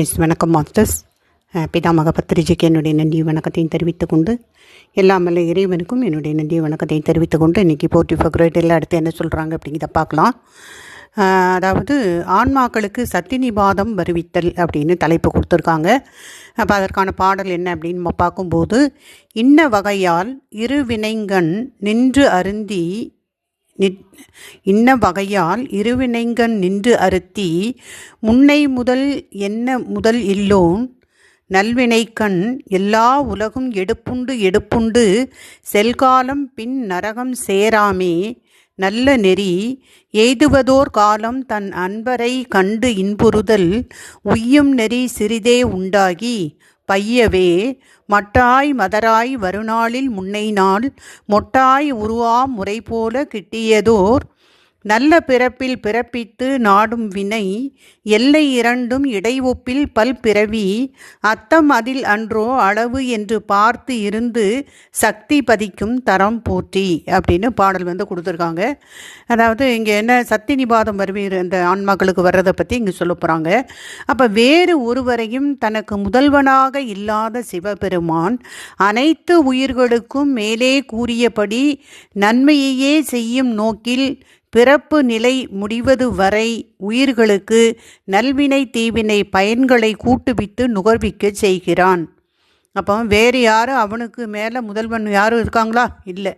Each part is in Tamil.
எஸ் வணக்கம் மாஸ்டர்ஸ் பிதாமக பத்திரிஜைக்கு என்னுடைய நன்றி வணக்கத்தையும் தெரிவித்து கொண்டு எல்லாமல்ல இறைவனுக்கும் என்னுடைய நன்றி வணக்கத்தையும் தெரிவித்து கொண்டு இன்றைக்கி போர்ட்டி ஃபக்ரேட்டில் அடுத்து என்ன சொல்கிறாங்க அப்படிங்கிறத பார்க்கலாம். அதாவது ஆன்மாக்களுக்கு சத்தினிபாதம் வருவித்தல் அப்படின்னு தலைப்பு கொடுத்துருக்காங்க. அப்போ அதற்கான பாடல் என்ன அப்படின்னு நம்ம பார்க்கும்போது இன்ன வகையால் இருவினைங்கண் நின்று அருந்தி இன்ன வகையால் இருவினைங்கண் நின்று அறுத்தி முன்னை முதல் என்ன முதல் இல்லோன் நல்வினைக்கண் எல்லா உலகும் எடுப்புண்டு எடுப்புண்டு செல்காலம் பின் நரகம் சேராமே நல்ல நெறி எய்துவதோர் காலம் தன் அன்பரை கண்டு இன்புறுதல் உய்யும் நெறி சிறிதே உண்டாகி பையவே மட்டாய் மதராய் வருநாளில் முன்னை நாள் மொட்டாய் உருவாம் முறை போல கிட்டியதோர் நல்ல பிறப்பில் பிறப்பித்து நாடும் வினை எல்லை இரண்டும் இடைவொப்பில் பல் பிறவி அத்தம் அதில் அன்றோ அளவு என்று பார்த்து இருந்து சக்தி பதிக்கும் தரம் போற்றி அப்படின்னு பாடல் வந்து கொடுத்துருக்காங்க. அதாவது இங்கே என்ன சக்தி நிபாதம் வருவீர் இந்த ஆன்மாக்களுக்கு வர்றதை பற்றி இங்கே சொல்ல போகிறாங்க அப்போ வேறு ஒருவரையும் தனக்கு முதல்வனாக இல்லாத சிவபெருமான் அனைத்து உயிர்களுக்கும் மேலே கூறியபடி நன்மையையே செய்யும் நோக்கில் பிறப்பு நிலை முடிவது வரை உயிர்களுக்கு நல்வினை தீவினை பயன்களை கூட்டுவித்து நுகர்விக்க செய்கிறான். அப்போ வேறு யாரும் அவனுக்கு மேலே முதல்வன் யாரும் இருக்காங்களா? இல்லை.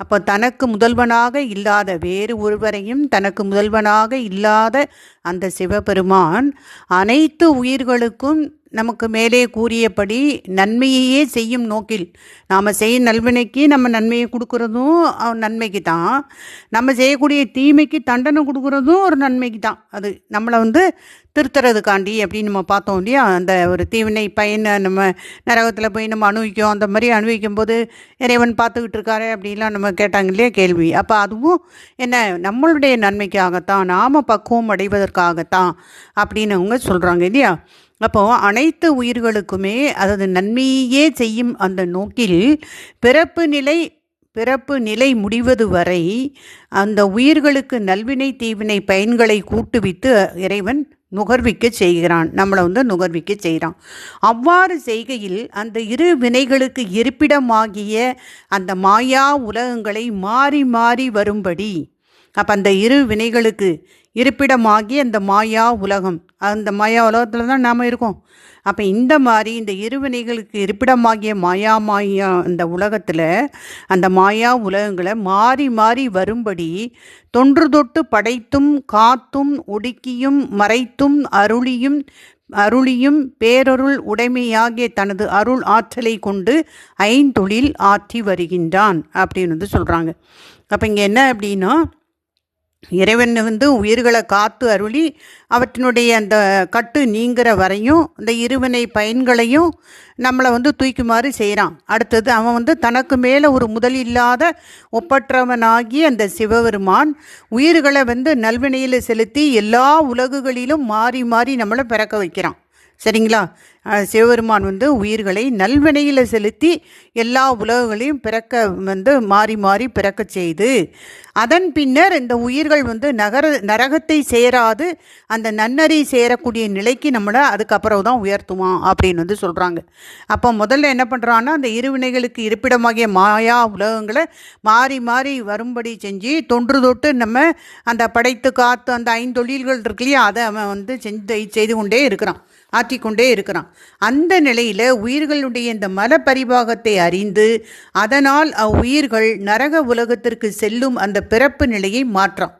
அப்போ தனக்கு முதல்வனாக இல்லாத வேறு ஒருவரையும் தனக்கு முதல்வனாக இல்லாத அந்த சிவபெருமான் அனைத்து உயிர்களுக்கும் நமக்கு மேலே கூறியபடி நன்மையையே செய்யும் நோக்கில். நாம் செய்யும் நல்வினைக்கு நம்ம நன்மையை கொடுக்குறதும் அவன் நன்மைக்கு தான். நம்ம செய்யக்கூடிய தீமைக்கு தண்டனை கொடுக்குறதும் ஒரு நன்மைக்கு தான். அது நம்மளை வந்து திருத்துறதுக்காண்டி அப்படின்னு நம்ம பார்த்தோம் இல்லையா? அந்த ஒரு தீவினை பயனை நம்ம நரகத்தில் போய் நம்ம அனுபவிக்கும் அந்த மாதிரி அனுபவிக்கும் போது இறைவன் பார்த்துக்கிட்டு இருக்காரு அப்படின்லாம் நம்ம கேட்டாங்க இல்லையா கேள்வி. அப்போ அதுவும் என்ன? நம்மளுடைய நன்மைக்காகத்தான் நாம் பக்குவம் அடைவதற்கு அடைவதற்காகத்தான் அப்படின்னு அவங்க சொல்கிறாங்க இல்லையா? அப்போது அனைத்து உயிர்களுக்குமே அதாவது நன்மையே செய்யும் அந்த நோக்கில் பிறப்பு நிலை பிறப்பு நிலை முடிவது வரை அந்த உயிர்களுக்கு நல்வினை தீவினை பயன்களை கூட்டுவித்து இறைவன் நுகர்விக்க செய்கிறான். நம்மளை வந்து நுகர்விக்க செய்கிறான். அவ்வாறு செய்கையில் அந்த இரு வினைகளுக்கு இருப்பிடமாகிய அந்த மாயா உலகங்களை மாறி மாறி வரும்படி அப்போ அந்த இரு வினைகளுக்கு இருப்பிடமாகி அந்த மாயா உலகம். அந்த மாயா உலகத்தில் தான் நாம் இருக்கோம். அப்போ இந்த மாதிரி இந்த இருவினைகளுக்கு இருப்பிடமாகிய மாயா மாயா அந்த உலகத்தில் அந்த மாயா உலகங்களை மாறி மாறி வரும்படி தொன்று தொட்டு படைத்தும் காத்தும் ஒடுக்கியும் மறைத்தும் அருளியும் அருளியும் பேரருள் உடைமையாகிய தனது அருள் ஆற்றலை கொண்டு ஐந்தொழில் ஆற்றி வருகின்றான் அப்படின்னு வந்து சொல்கிறாங்க அப்போ இங்கே என்ன அப்படின்னா இறைவன் வந்து உயிர்களை காத்து அருளி அவற்றினுடைய அந்த கட்டு நீங்கிற வரையும் இந்த இருவினை பயன்களையும் நம்மளை வந்து தூக்குமாறு செய்கிறான் அடுத்தது அவன் வந்து தனக்கு மேலே ஒரு முதல் இல்லாத ஒப்பற்றவனாகி அந்த சிவபெருமான் உயிர்களை வந்து நல்வினையில் செலுத்தி எல்லா உலகுகளிலும் மாறி மாறி நம்மளை பிறக்க வைக்கிறான். சரிங்களா? சிவபெருமான் வந்து உயிர்களை நல்வினையில் செலுத்தி எல்லா உலகங்களையும் பிறக்க வந்து மாறி மாறி பிறக்க செய்து அதன் பின்னர் இந்த உயிர்கள் வந்து நகர நரகத்தை சேராது அந்த நன்னறி சேரக்கூடிய நிலைக்கு நம்மளை அதுக்கப்புறம் தான் உயர்த்துவான் அப்படின்னு வந்து சொல்கிறாங்க அப்போ முதல்ல என்ன பண்ணுறான்னா அந்த இருவினைகளுக்கு இருப்பிடமாகிய மாயா உலகங்களை மாறி மாறி வரும்படி செஞ்சு தொன்று தொட்டு நம்ம அந்த படைத்து காத்து அந்த ஐந்தொழில்கள் இருக்கு இல்லையா அதை அவன் வந்து செஞ்சு செய்து கொண்டே இருக்கிறான். ஆற்றிக்கொண்டே இருக்கிறான். அந்த நிலையில் உயிர்களுடைய இந்த மல பரிபாகத்தை அறிந்து அதனால் அவ்வுயிர்கள் நரக உலகத்திற்கு செல்லும் அந்த பிறப்பு நிலையை மாற்றான்.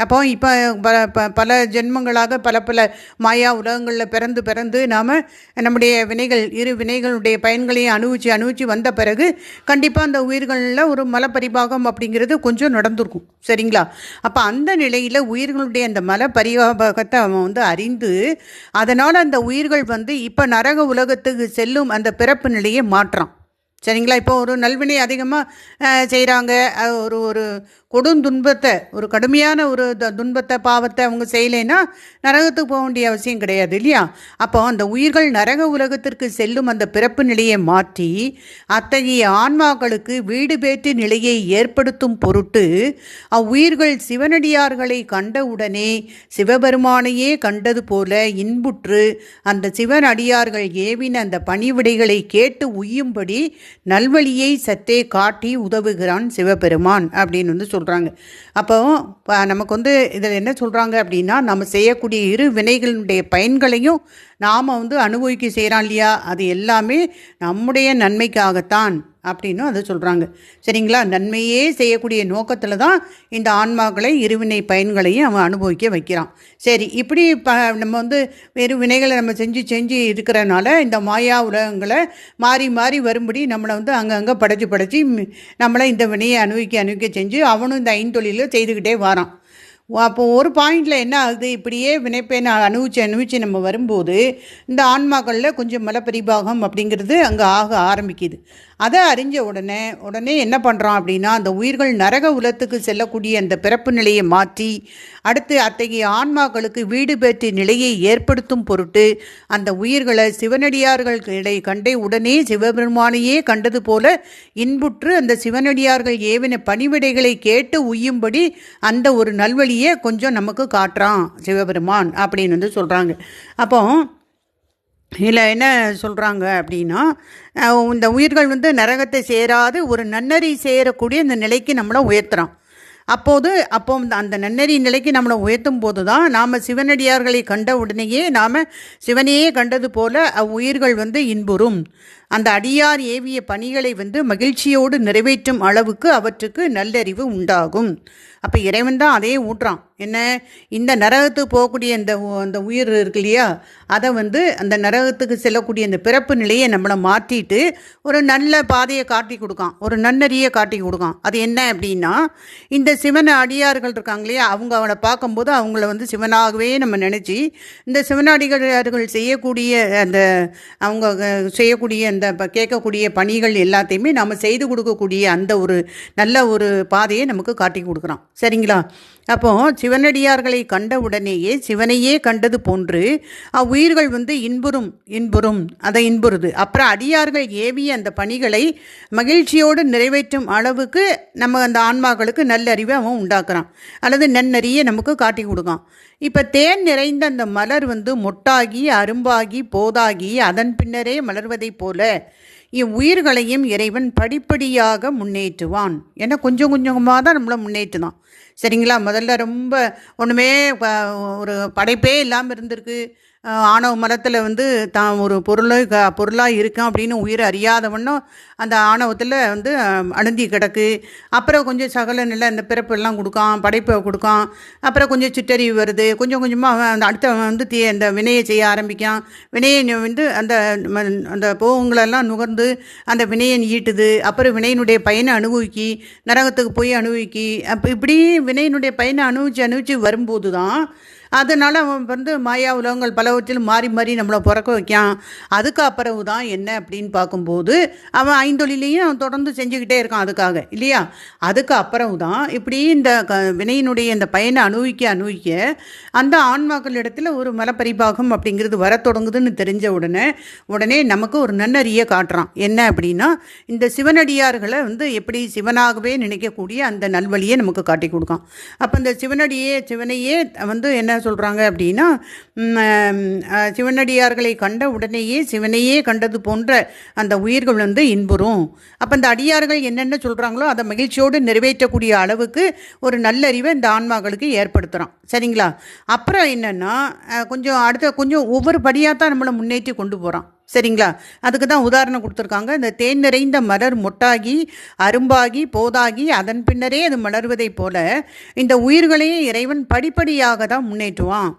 அப்போ இப்போ ப ப பல ஜென்மங்களாக பல பல மாயா உலகங்களில் பிறந்து பிறந்து நாம் நம்முடைய வினைகள் இரு வினைகளுடைய பயன்களையும் அனுபவிச்சு அனுபவிச்சு வந்த பிறகு கண்டிப்பாக அந்த உயிர்களில் ஒரு மலப்பரிபாகம் அப்படிங்கிறது கொஞ்சம் நடந்திருக்கும். சரிங்களா? அப்போ அந்த நிலையில் உயிர்களுடைய அந்த மலப்பரிபாகத்தை அவன் வந்து அறிந்து அதனால் அந்த உயிர்கள் வந்து இப்போ நரக உலகத்துக்கு செல்லும் அந்த பிறப்பு நிலையை மாற்றான். சரிங்களா? இப்போ ஒரு நல்வினை அதிகமாக செய்கிறாங்க ஒரு ஒரு கொடும் துன்பத்தை ஒரு கடுமையான ஒரு த- துன்பத்தை பாவத்தை அவங்க செய்யலைன்னா நரகத்துக்கு போக வேண்டிய அவசியம் கிடையாது இல்லையா? அப்போ அந்த உயிர்கள் நரக உலகத்திற்கு செல்லும் அந்த பிறப்பு நிலையை மாற்றி அத்தகைய ஆன்மாக்களுக்கு வீடு பேற்று நிலையை ஏற்படுத்தும் பொருட்டு அவ்வுயிர்கள் சிவனடியார்களை கண்டவுடனே சிவபெருமானையே கண்டது போல இன்புற்று அந்த சிவன் அடியார்கள் ஏவின அந்த பணிவிடைகளை கேட்டு உய்யும்படி நல்வழியை சத்தே காட்டி உதவுகிறான் சிவபெருமான் அப்படின்னு வந்து சொல்கிறாங்க அப்போ ப- நமக்கு வந்து இதில் என்ன சொல்கிறாங்க அப்படின்னா நம்ம செய்யக்கூடிய இரு வினைகளுடைய பயன்களையும் நாம் வந்து அனுபவிக்க செய்கிறோம் இல்லையா? அது எல்லாமே நம்முடைய நன்மைக்காகத்தான். அப்படின்னும் அதை சொல்கிறாங்க சரிங்களா? நன்மையே செய்யக்கூடிய நோக்கத்தில் தான் இந்த ஆன்மாக்களை இருவினை பயன்களையும் அவன் அனுபவிக்க வைக்கிறான். சரி இப்படி ப நம்ம வந்து வெறு வினைகளை நம்ம செஞ்சு செஞ்சு இருக்கிறனால இந்த மாயா உலகங்களை மாறி மாறி வரும்படி நம்மளை வந்து அங்கங்கே படைச்சி படைச்சி நம்மளை இந்த வினையை அனுபவிக்க அனுபவிக்க செஞ்சு அவனும் இந்த ஐந்தொழிலை செய்துக்கிட்டே வரான். அப்போ ஒரு பாயிண்டில் என்ன ஆகுது? இப்படியே வினைப்பை நான் அணுவிச்சு அணுவிச்சு நம்ம வரும்போது இந்த ஆன்மாக்களில் கொஞ்சம் மலப்பரிபாகம் அப்படிங்கிறது அங்கே ஆக ஆரம்பிக்குது. அதை அறிஞ்ச உடனே உடனே என்ன பண்ணுறான் அப்படின்னா அந்த உயிர்கள் நரக உலத்துக்கு செல்லக்கூடிய அந்த பிறப்பு நிலையை மாற்றி அடுத்து அத்தகைய ஆன்மாக்களுக்கு வீடு பெற்று நிலையை ஏற்படுத்தும் பொருட்டு அந்த உயிர்களை சிவனடியார்களை கண்டே உடனே சிவபெருமானையே கண்டது போல இன்புற்று அந்த சிவனடியார்கள் ஏவின பணிவிடைகளை கேட்டு உய்யும்படி அந்த ஒரு நல்வழியை கொஞ்சம் நமக்கு காட்டுறான் சிவபெருமான் அப்படின்னு வந்து சொல்கிறாங்க அப்போ இதில் என்ன சொல்கிறாங்க அப்படின்னா இந்த உயிர்கள் வந்து நரகத்தை சேராது ஒரு நன்னறி சேரக்கூடிய இந்த நிலைக்கு நம்மளை உயர்த்துறான். அப்போது அப்போ அந்த- அந்த நன்னறி நிலைக்கு நம்மளை உயர்த்தும் போது தான் நாம் சிவனடியார்களை கண்ட உடனேயே நாம் சிவனையே கண்டது போல அவ்வுயிர்கள் வந்து இன்புறும். அந்த அடியார் ஏவிய பணிகளை வந்து மகிழ்ச்சியோடு நிறைவேற்றும் அளவுக்கு அவற்றுக்கு நல்லறிவு உண்டாகும். அப்போ இறைவன் தான் அதே ஊட்டுறான் என்ன? இந்த நரகத்துக்கு போகக்கூடிய இந்த உ- அந்த உயிர் இருக்கு இல்லையா? அதை வந்து அந்த நரகத்துக்கு செல்லக்கூடிய அந்த பிறப்பு நிலையை நம்மளை மாற்றிட்டு ஒரு நல்ல பாதையை காட்டி கொடுக்கான். ஒரு நன்னறியை காட்டி கொடுக்கான். அது என்ன அப்படின்னா இந்த சிவன அடியார்கள் இருக்காங்க இல்லையா? அவங்க அவனை பார்க்கும்போது அவங்கள வந்து சிவனாகவே நம்ம நினச்சி இந்த சிவனடியார்கள் செய்யக்கூடிய அந்த அவங்க செய்யக்கூடிய அந்த அந்த கேட்கக்கூடிய பணிகள் எல்லாத்தையுமே நம்ம செய்து கொடுக்கக்கூடிய அந்த ஒரு நல்ல ஒரு பாதையை நமக்கு காட்டி கொடுக்குறான். சரிங்களா? அப்போ சிவனடியார்களை கண்ட உடனேயே சிவனையே கண்டது போன்று அவ்வுயிர்கள் வந்து இன்புறும் இன்புறும் அதை இன்புறுது. அப்புறம் அடியார்கள் ஏவிய அந்த பணிகளை மகிழ்ச்சியோடு நிறைவேற்றும் அளவுக்கு நம்ம அந்த ஆன்மாக்களுக்கு நல்லறிவை அவன் உண்டாக்குறான். அல்லது நன்னறியை நமக்கு காட்டி கொடுக்கான். இப்போ தேன் நிறைந்த அந்த மலர் வந்து மொட்டாகி அரும்பாகி போதாகி அதன் பின்னரே மலர்வதைப் போல இவ்வுயிர்களையும் இறைவன் படிப்படியாக முன்னேற்றுவான். ஏன்னா கொஞ்சம் கொஞ்சமாக தான் நம்மளை முன்னேற்றுதான். சரிங்களா? முதல்ல ரொம்ப ஒன்றுமே ஒரு படைப்பே இல்லாமல் இருந்திருக்கு. ஆணவ மரத்தில் வந்து தான் ஒரு பொருளை க பொருளாக இருக்கான் அப்படின்னு உயிர் அறியாதவனும் அந்த ஆணவத்தில் வந்து அழுந்தி கிடக்கு. அப்புறம் கொஞ்சம் சகல நிலை அந்த பிறப்பெல்லாம் கொடுக்கான் படைப்பை கொடுக்கான். அப்புறம் கொஞ்சம் சிற்றறிவு வருது. கொஞ்சம் கொஞ்சமாக அந்த அடுத்தவன் வந்து தீ அந்த வினையை செய்ய ஆரம்பிக்கான். வினையை வந்து அந்த அந்த போகங்களெல்லாம் நுகர்ந்து அந்த வினையை ஈட்டுது. அப்புறம் வினையினுடைய பயனை அனுபவிக்கி நரகத்துக்கு போய் அனுபவிக்கி அப்போ இப்படி வினையினுடைய பயனை அனுபவிச்சு அனுபவிச்சு வரும்போது தான் அதனால் அவன் வந்து மாயா உலகங்கள் பலவற்றிலும் மாறி மாறி நம்மளை பிறக்க வைக்கான் அதுக்கப்புறவு தான் என்ன அப்படின்னு பார்க்கும்போது அவன் ஐந்தொழிலையும் அவன் தொடர்ந்து செஞ்சுக்கிட்டே இருக்கான் அதுக்காக இல்லையா? அதுக்கு அப்புறவு தான் இப்படி இந்த க வினையினுடைய இந்த பயனை அனுபவிக்க அனுபவிக்க அந்த ஆன்மாக்கள் இடத்துல ஒரு மலப்பரிபாகம் அப்படிங்கிறது வர தொடங்குதுன்னு தெரிஞ்ச உடனே உடனே நமக்கு ஒரு நன்னறியை காட்டுறான். என்ன அப்படின்னா இந்த சிவனடியார்களை வந்து எப்படி சிவனாகவே நினைக்கக்கூடிய அந்த நல்வழியை நமக்கு காட்டி கொடுக்கான். அப்போ இந்த சிவனடியே சிவனையே வந்து என்ன சொல்கிறாங்க அப்படின்னா சிவனடியார்களை கண்ட உடனேயே சிவனையே கண்டது போன்ற அந்த உயிர்கள் வந்து இன்புறும். அப்போ இந்த அடியார்கள் என்னென்ன சொல்கிறாங்களோ அதை மகிழ்ச்சியோடு நிறைவேற்றக்கூடிய அளவுக்கு ஒரு நல்லறிவை இந்த ஆன்மாக்களுக்கு ஏற்படுத்துகிறான் சரிங்களா? அப்புறம் என்னென்னா கொஞ்சம் அடுத்த கொஞ்சம் ஒவ்வொரு படியாக தான் நம்மளை முன்னேற்றி கொண்டு போகிறான் சரிங்களா? அதுக்கு தான் உதாரணம் கொடுத்துருக்காங்க. இந்த தேன் நிறைந்த மலர் மொட்டாகி அரும்பாகி போதாகி அதன் பின்னரே அது மலர்வதைப் போல இந்த உயிர்களையும் இறைவன் படிப்படியாக தான் முன்னேற்றுவான்.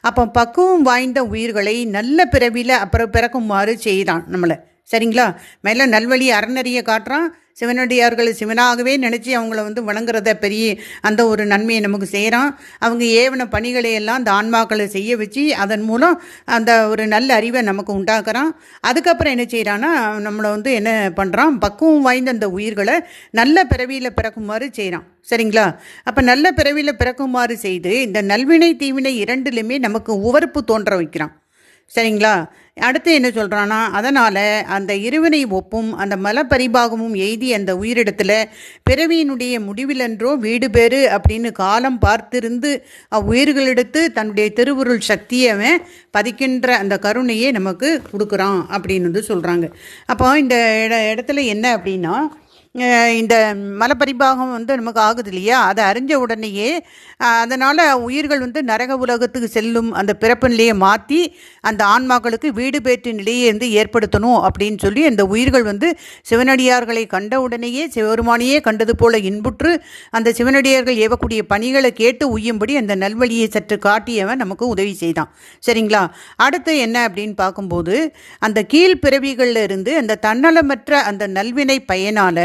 அப்போ பக்குவம் வாய்ந்த உயிர்களை நல்ல பிறவியில் அப்புறம் பிறக்குமாறு செய்தான் நம்மளை. சரிங்களா? மேலே நல்வழி அறநறிய காட்டுறான். சிவனடியார்களை சிவனாகவே நினச்சி அவங்கள வந்து வணங்குறத பெரிய அந்த ஒரு நன்மையை நமக்கு செய்கிறான் அவங்க ஏவன பணிகளை எல்லாம் அந்த ஆன்மாக்களை செய்ய வச்சு அதன் மூலம் அந்த ஒரு நல்ல அறிவை நமக்கு உண்டாக்குறான். அதுக்கப்புறம் என்ன செய்கிறான்னா நம்மளை வந்து என்ன பண்ணுறான் பக்குவம் வாய்ந்த அந்த உயிர்களை நல்ல பிறவியில் பிறக்குமாறு செய்கிறான் சரிங்களா? அப்போ நல்ல பிறவியில் பிறக்குமாறு செய்து இந்த நல்வினை தீவினை இரண்டிலுமே நமக்கு உவர்ப்பு தோன்ற வைக்கிறான். சரிங்களா? அடுத்து என்ன சொல்கிறான்னா அதனால் அந்த இருவினை ஒப்பும் அந்த மலப்பரிபாகமும் எய்தி அந்த உயிரிடத்தில் பிறவியினுடைய முடிவிலன்றோ வீடு பேறு அப்படின்னு காலம் பார்த்திருந்து அவ்வுயிர்களிடத்து தன்னுடைய திருவுருள் சக்தியை அவன் பதிக்கின்ற அந்த கருணையை நமக்கு கொடுக்குறான் அப்படின்னு வந்து சொல்கிறாங்க அப்போ இந்த இட இடத்துல என்ன அப்படின்னா இந்த மலப்பரிபாகம் வந்து நமக்கு ஆகுது இல்லையா? அதை அறிஞ்ச உடனேயே அதனால் உயிர்கள் வந்து நரக உலகத்துக்கு செல்லும் அந்த பிறப்பு நிலையை மாற்றி அந்த ஆன்மாக்களுக்கு வீடு பேற்று நிலையை வந்து ஏற்படுத்தணும் அப்படின்னு சொல்லி அந்த உயிர்கள் வந்து சிவனடியார்களை கண்ட உடனேயே சிவபெருமானையே கண்டது போல இன்புற்று அந்த சிவனடியார்கள் ஏவக்கூடிய பணிகளை கேட்டு உய்யும்படி அந்த நல்வழியை சற்று காட்டியவன் நமக்கு உதவி செய்தான். சரிங்களா? அடுத்து என்ன அப்படின்னு பார்க்கும்போது அந்த கீழ்பிறவிகளில் இருந்து அந்த தன்னலமற்ற அந்த நல்வினை பயனால்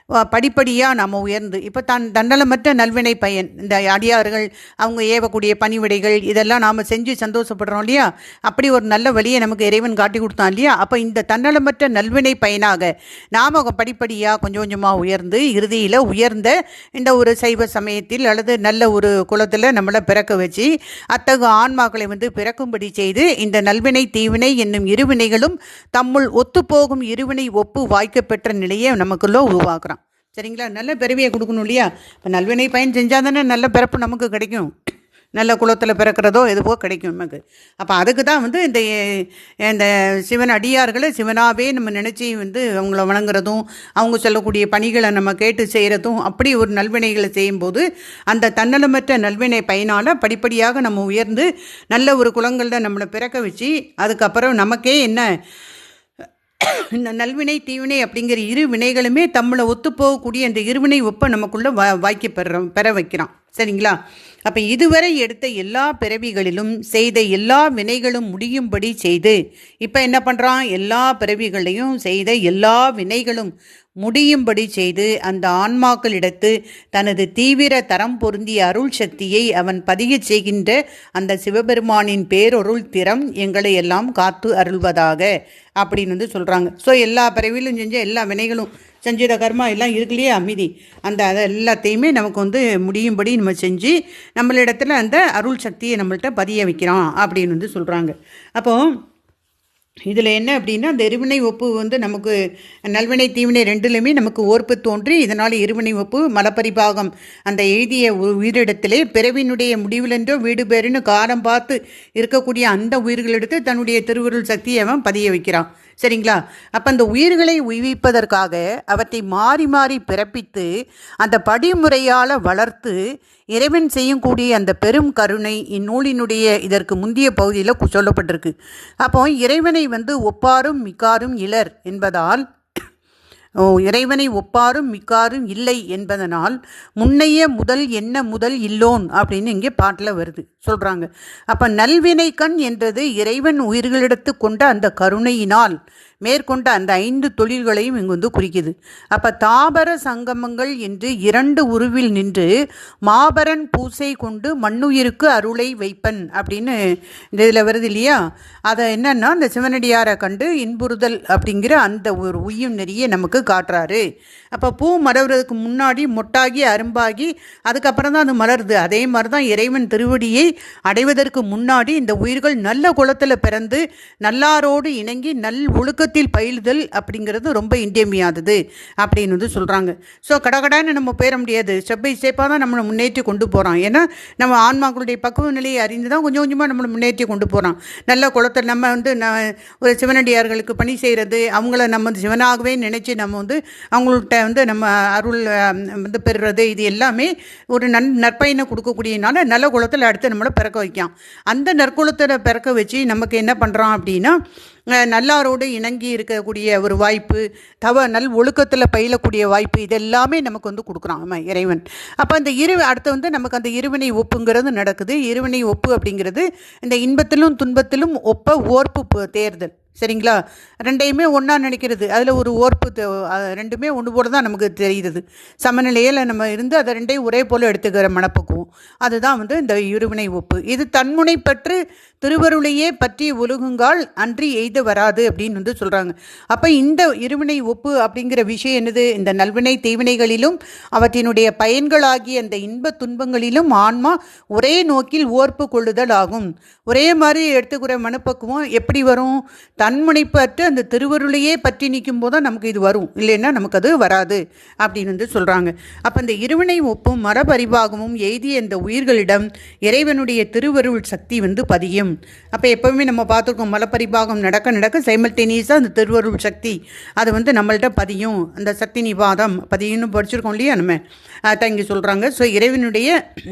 படிப்படியாக நாம் உயர்ந்து இப்போ தன் தன்னலமற்ற நல்வினை பயன் இந்த அடியார்கள் அவங்க ஏவக்கூடிய பணிவிடைகள் இதெல்லாம் நாம் செஞ்சு சந்தோஷப்படுறோம் இல்லையா? அப்படி ஒரு நல்ல வழியை நமக்கு இறைவன் காட்டி கொடுத்தான் இல்லையா? அப்போ இந்த தன்னலமற்ற நல்வினை பயனாக நாம் படிப்படியாக கொஞ்சம் கொஞ்சமாக உயர்ந்து இறுதியில் உயர்ந்த இந்த ஒரு சைவ சமயத்தில் அல்லது நல்ல ஒரு குலத்தில் நம்மளை பிறக்க வச்சு அத்தகு ஆன்மாக்களை வந்து பிறக்கும்படி செய்து இந்த நல்வினை தீவினை என்னும் இருவினைகளும் தம்முள் ஒத்துப்போகும் இருவினை ஒப்பு வாய்க்க பெற்ற நிலையை நமக்குள்ள உருவாக்குறான். சரிங்களா? நல்ல பிறவியை கொடுக்கணும் இல்லையா? இப்போ நல்வினை பயன் செஞ்சால் தானே நல்ல பிறப்பு நமக்கு கிடைக்கும். நல்ல குளத்தில் பிறக்கிறதோ எதுவோ கிடைக்கும் நமக்கு. அப்போ அதுக்கு தான் வந்து இந்த இந்த சிவன் அடியார்களை சிவனாகவே நம்ம நினச்சி வந்து அவங்கள வணங்குறதும் அவங்க சொல்லக்கூடிய பணிகளை நம்ம கேட்டு செய்கிறதும் அப்படி ஒரு நல்வினைகளை செய்யும்போது அந்த தன்னலமற்ற நல்வினை பயனால் படிப்படியாக நம்ம உயர்ந்து நல்ல ஒரு குளங்களில் நம்மளை பிறக்க வச்சு அதுக்கப்புறம் நமக்கே என்ன இந்த நல்வினை தீவினை அப்படிங்கிற இரு வினைகளுமே தம்மளை ஒத்துப்போகக்கூடிய அந்த இருவினை ஒப்ப நமக்குள்ளே வா வாய்க்க பெற பெற வைக்கிறான். சரிங்களா? அப்போ இதுவரை எடுத்த எல்லா பிறவிகளிலும் செய்த எல்லா வினைகளும் முடியும்படி செய்து இப்போ என்ன பண்ணுறான் எல்லா பிறவிகளையும் செய்த எல்லா வினைகளும் முடியும்படி செய்து அந்த ஆன்மாக்களிடத்து தனது தீவிர தரம் பொருந்திய அருள் சக்தியை அவன் பதியச் செய்கின்ற அந்த சிவபெருமானின் பேரொருள் திறம் எங்களை எல்லாம் காத்து அருள்வதாக அப்படின்னு வந்து சொல்கிறாங்க ஸோ எல்லா பிறவிலும் செஞ்ச எல்லா வினைகளும் செஞ்சிட கர்மா எல்லாம் இருக்கு அமைதி. அந்த அதை எல்லாத்தையுமே நமக்கு வந்து முடியும்படி நம்ம செஞ்சு நம்மளிடத்துல அந்த அருள் சக்தியை நம்மள்கிட்ட பதிய வைக்கிறான் அப்படின்னு வந்து சொல்கிறாங்க அப்போது இதில் என்ன அப்படின்னா அந்த இருவினை ஒப்பு வந்து நமக்கு நல்வினை தீவினை ரெண்டுலையுமே நமக்கு ஓர்ப்பு தோன்றி இதனால் இருவினை ஒப்பு மலப்பரிபாகம் அந்த எழுதிய உயிரிடத்திலே பிறவினுடைய முடிவிலென்றோ வீடு பேருன்னு காரம் பார்த்து இருக்கக்கூடிய அந்த உயிர்களிடத்து தன்னுடைய திருவுருள் சக்தியை அவன் பதிய வைக்கிறான். சரிங்களா? அப்போ அந்த உயிர்களை உய்விப்பதற்காக அவற்றை மாறி மாறி பிறப்பித்து அந்த படிமுறையால் வளர்த்து இறைவன் செய்யக்கூடிய அந்த பெரும் கருணை இந்நூலினுடைய இதற்கு முந்தைய பகுதியில் சொல்லப்பட்டிருக்கு. அப்போ இறைவனை வந்து ஒப்பாரும் மிக்காரும் இலர் என்பதால் இறைவனை ஒப்பாரும் மிக்காரும் இல்லை என்பதனால் முன்னைய முதல் என்ன முதல் இல்லோன் அப்படின்னு இங்கே பாட்டில் வருது. சொல்கிறாங்க அப்போ நல்வினை கண் என்றது இறைவன் உயிர்களிடத்து கொண்ட அந்த கருணையினால் மேற்கொண்ட அந்த ஐந்து தொழில்களையும் இங்கு வந்து குறிக்குது. அப்போ தாபர சங்கமங்கள் என்று இரண்டு உருவில் நின்று மாபரன் பூசை கொண்டு மண்ணுயிருக்கு அருளை வைப்பன் அப்படின்னு இந்த இதில் வருது இல்லையா? அதை என்னன்னா அந்த சிவனடியாரை கண்டு இன்புறுதல் அப்படிங்கிற அந்த ஒரு உய்யும் நெறியை நமக்கு காட்டுறாரு. அப்போ பூ மலர்றதுக்கு முன்னாடி மொட்டாகி அரும்பாகி அதுக்கப்புறம் தான் அது மலருது. அதே மாதிரி தான் இறைவன் திருவடியை அடைவதற்கு முன்னாடி இந்த உயிர்கள் நல்ல குளத்தில் பிறந்து நல்லாரோடு இணங்கி நல் ஒழுக்கத்தில் பயிலுதல் அப்படிங்கிறது ரொம்ப இன்றியமையாதது அப்படின்னு வந்து சொல்கிறாங்க ஸோ கடகடான்னு நம்ம போயிட முடியாது. ஸ்டெப் பை ஸ்டெப்பாக தான் நம்மளை முன்னேற்றி கொண்டு போகிறோம் ஏன்னா நம்ம ஆன்மாக்களுடைய பக்குவ நிலையை அறிந்து தான் கொஞ்சம் கொஞ்சமாக நம்மளை முன்னேற்றி கொண்டு போகிறோம் நல்ல குளத்தை நம்ம வந்து ந ஒரு சிவனடியார்களுக்கு பணி செய்கிறது அவங்கள நம்ம வந்து சிவனாகவே நினச்சி நம்ம வந்து அவங்கள்ட்ட வந்து நம்ம அருள் வந்து பெறுறது இது எல்லாமே ஒரு நன் நற்பயனை கொடுக்கக்கூடியனால நல்ல குளத்தில் அடுத்து நம்மளை பிறக்க வைக்கலாம் அந்த நற்குளத்தில் பிறக்க வச்சு நமக்கு என்ன பண்ணுறான் அப்படின்னா நல்லாரோடு இணங்கி இருக்கக்கூடிய ஒரு வாய்ப்பு தவ நல் ஒழுக்கத்தில் பயிலக்கூடிய வாய்ப்பு இது எல்லாமே நமக்கு வந்து கொடுக்குறான் ஆமாம் இறைவன். அப்போ அந்த இரு அடுத்து வந்து நமக்கு அந்த இருவினை ஒப்புங்கிறது நடக்குது. இருவினை ஒப்பு அப்படிங்கிறது இந்த இன்பத்திலும் துன்பத்திலும் ஒப்ப ஓர்ப்பு பு- தேர்தல். சரிங்களா? ரெண்டையுமே ஒன்றா நினைக்கிறது. அதில் ஒரு ஓர்ப்பு ரெண்டுமே ஒன்று போல தான் நமக்கு தெரியுது. சமநிலையில் நம்ம இருந்து அதை ரெண்டையும் ஒரே போல் எடுத்துக்கிற மனப்பக்குவம். அதுதான் வந்து இந்த இருவினை ஒப்பு. இது தன்முனை பற்று திருவருளையே பற்றி ஒழுகுங்கால் அன்றி எய்த வராது அப்படின்னு வந்து சொல்கிறாங்க அப்போ இந்த இருவினை ஒப்பு அப்படிங்கிற விஷயம் என்னது? இந்த நல்வினை தீவினைகளிலும் அவற்றினுடைய பயன்களாகிய அந்த இன்ப துன்பங்களிலும் ஆன்மா ஒரே நோக்கில் ஓர்ப்பு கொள்ளுதல் ஆகும். ஒரே மாதிரி எடுத்துக்கிற மனப்பக்குவம் எப்படி வரும்? தன்முனைப்பற்று அந்த திருவருளையே பற்றி நிற்கும் போது நமக்கு இது வரும். இல்லைன்னா நமக்கு அது வராது அப்படின்னு வந்து சொல்கிறாங்க அப்போ இந்த இருவினை ஒப்பும் மரபறிவாகமும் எய்திய இந்த உயிர்களிடம் இறைவனுடைய திருவருள் சக்தி வந்து பதியும். அப்போ எப்போவுமே நம்ம பார்த்துருக்கோம் மலப்பரிபாகம் நடக்க நடக்க சைமல்டேனியஸாக அந்த திருவருள் சக்தி அது வந்து நம்மள்கிட்ட பதியும். அந்த சக்தி நிவாதம் பதியும்னு படிச்சிருக்கோம் இல்லையா நம்ம? அதான் இங்கே சொல்கிறாங்க ஸோ இறைவனுடைய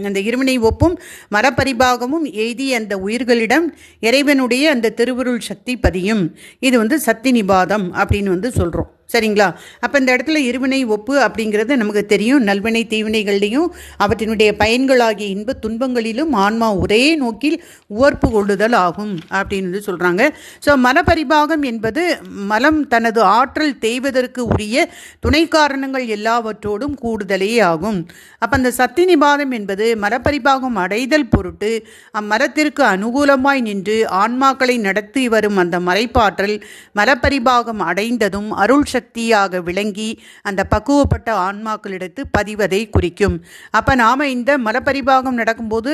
அந்த இருவினை ஒப்பும் மரப்பரிபாகமும் எய்திய அந்த உயிர்களிடம் இறைவனுடைய அந்த திருவருள் சக்தி பதியும். இது வந்து சத்தி நிபாதம் அப்படின்னு வந்து சொல்கிறோம் சரிங்களா? அப்போ இந்த இடத்துல இருவினை ஒப்பு அப்படிங்கிறது நமக்கு தெரியும். நல்வினை தீவினைகள்லையும் அவற்றினுடைய பயன்களாகிய இன்ப துன்பங்களிலும் ஆன்மா ஒரே நோக்கில் உவர்ப்பு கொள்ளுதல் ஆகும் அப்படின்னு சொல்கிறாங்க ஸோ மலபரிபாகம் என்பது மலம் தனது ஆற்றல் தேய்வதற்கு உரிய துணை காரணங்கள் எல்லாவற்றோடும் கூடுதலே ஆகும். அப்போ அந்த சக்தி நிபாதம் என்பது மரப்பரிபாகம் அடைதல் பொருட்டு அம்மரத்திற்கு அனுகூலமாய் நின்று ஆன்மாக்களை நடத்தி வரும் அந்த மறைப்பாற்றல் மரப்பரிபாகம் அடைந்ததும் அருள் சக்தியாக விளங்கி அந்த பக்குவப்பட்ட ஆன்மாக்களிடத்து பதிவதை குறிக்கும். அப்போ நாம் இந்த மலப்பரிபாகம் நடக்கும்போது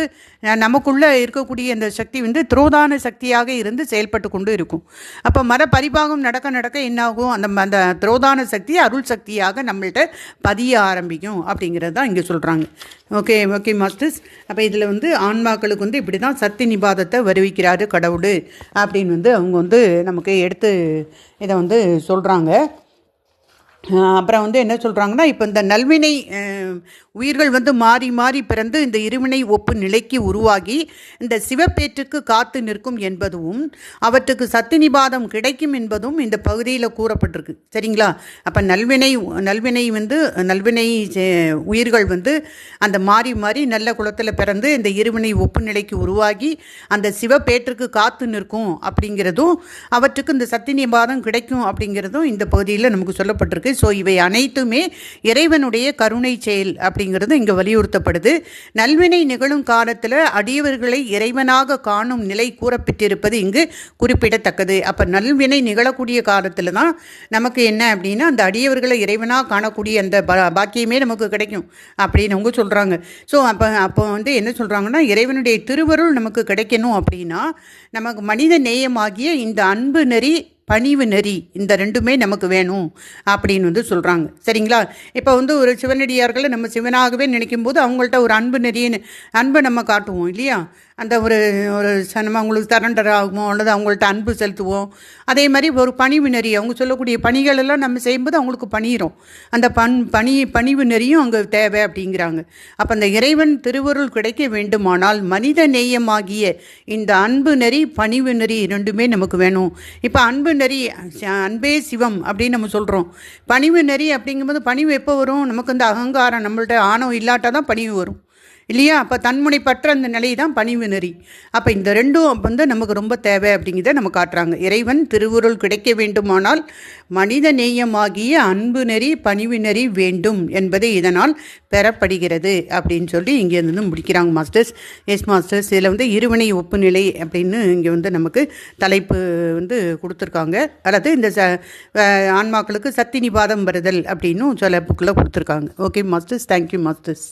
நமக்குள்ளே இருக்கக்கூடிய அந்த சக்தி வந்து துரோதான சக்தியாக இருந்து செயல்பட்டு கொண்டு இருக்கும். அப்போ மலப்பரிபாகம் நடக்க நடக்க என்னாகும்? அந்த அந்த துரோதான சக்தி அருள் சக்தியாக நம்மள்ட்ட பதிய ஆரம்பிக்கும் அப்படிங்கிறது தான் இங்கே சொல்கிறாங்க ஓகே ஓகே மாஸ்டர்ஸ். அப்போ இதில் வந்து ஆன்மாக்களுக்கு வந்து இப்படி தான் சக்தி நிபாதத்தை வருவிக்கிறாரு கடவுள் அப்படின்னு வந்து அவங்க வந்து நமக்கு எடுத்து இதை வந்து சொல்கிறாங்க அப்புறம் வந்து என்ன சொல்கிறாங்கன்னா இப்போ இந்த நல்வினை உயிர்கள் வந்து மாறி மாறி பிறந்து இந்த இருவினை ஒப்பு நிலைக்கு உருவாகி இந்த சிவப்பேற்றுக்கு காத்து நிற்கும் என்பதும் அவற்றுக்கு சத்து நிபாதம் கிடைக்கும் என்பதும் இந்த பகுதியில் கூறப்பட்டிருக்கு. சரிங்களா? அப்போ நல்வினை நல்வினை வந்து நல்வினை உயிர்கள் வந்து அந்த மாறி மாறி நல்ல குளத்தில் பிறந்து இந்த இருவினை ஒப்பு நிலைக்கு உருவாகி அந்த சிவப்பேற்றுக்கு காத்து நிற்கும் அப்படிங்கிறதும் அவற்றுக்கு இந்த சத்தி நிபாதம் கிடைக்கும் அப்படிங்கிறதும் இந்த பகுதியில் நமக்கு சொல்லப்பட்டிருக்கு. ஸோ இவை அனைத்துமே இறைவனுடைய கருணை செயல் அப்படிங்கிறது இங்கே வலியுறுத்தப்படுது. நல்வினை நிகழும் காலத்தில் அடியவர்களை இறைவனாக காணும் நிலை கூறப்பட்டிருப்பது இங்கு குறிப்பிடத்தக்கது. அப்போ நல்வினை நிகழக்கூடிய காலத்தில் தான் நமக்கு என்ன அப்படின்னா அந்த அடியவர்களை இறைவனாக காணக்கூடிய அந்த பாக்கியமே நமக்கு கிடைக்கும் அப்படின்னு அவங்க சொல்கிறாங்க ஸோ அப்போ அப்போ வந்து என்ன சொல்கிறாங்கன்னா இறைவனுடைய திருவருள் நமக்கு கிடைக்கணும் அப்படின்னா நமக்கு மனித நேயமாகிய இந்த அன்பு நெறி பணிவு நெறி இந்த ரெண்டுமே நமக்கு வேணும் அப்படின்னு வந்து சொல்கிறாங்க சரிங்களா? இப்போ வந்து ஒரு சிவனடியார்களை நம்ம சிவனாகவே நினைக்கும் போது அவங்கள்ட்ட ஒரு அன்பு நெறின்னு அன்பை நம்ம காட்டுவோம் இல்லையா? அந்த ஒரு ஒரு சனமாக அவங்களுக்கு சரண்டர் ஆகுமோ அல்லது அவங்கள்ட்ட அன்பு செலுத்துவோம். அதே மாதிரி ஒரு பணிவு நெறி அவங்க சொல்லக்கூடிய பணிகள் எல்லாம் நம்ம செய்யும்போது அவங்களுக்கு பணியிறோம் அந்த பண் பணி பணிவு நெறியும் அங்கே தேவை அப்படிங்கிறாங்க. அப்போ அந்த இறைவன் திருவருள் கிடைக்க வேண்டுமானால் மனித நேயமாகிய இந்த அன்பு நெறி பணிவு நெறி ரெண்டுமே நமக்கு வேணும். இப்போ அன்பு நெறி அன்பே சிவம் அப்படின்னு நம்ம சொல்கிறோம் பணிவு நெறி அப்படிங்கும்போது பணிவு எப்போ வரும்? நமக்கு இந்த அகங்காரம் நம்மள்ட்ட ஆணவம் இல்லாட்டால் தான் பணிவு வரும். இல்லையா? அப்போ தன்முனை பற்ற அந்த நிலை தான் பணிவு நெறி. அப்போ இந்த ரெண்டும் வந்து நமக்கு ரொம்ப தேவை அப்படிங்கிறத நம்ம காட்டுறாங்க. இறைவன் திருவுருள் கிடைக்க வேண்டுமானால் மனித நேயமாகிய அன்பு நெறி பணிவு நெறி வேண்டும் என்பதை இதனால் பெறப்படுகிறது அப்படின்னு சொல்லி இங்கேருந்து முடிக்கிறாங்க மாஸ்டர்ஸ். எஸ் மாஸ்டர்ஸ் இதில் வந்து இருவினை ஒப்புநிலை அப்படின்னு இங்கே வந்து நமக்கு தலைப்பு வந்து கொடுத்துருக்காங்க. அல்லது இந்த ச ஆன்மாக்களுக்கு சக்தி பாதம் வருதல் அப்படின்னு சில புக்கில் கொடுத்துருக்காங்க. Okay masters thank you masters.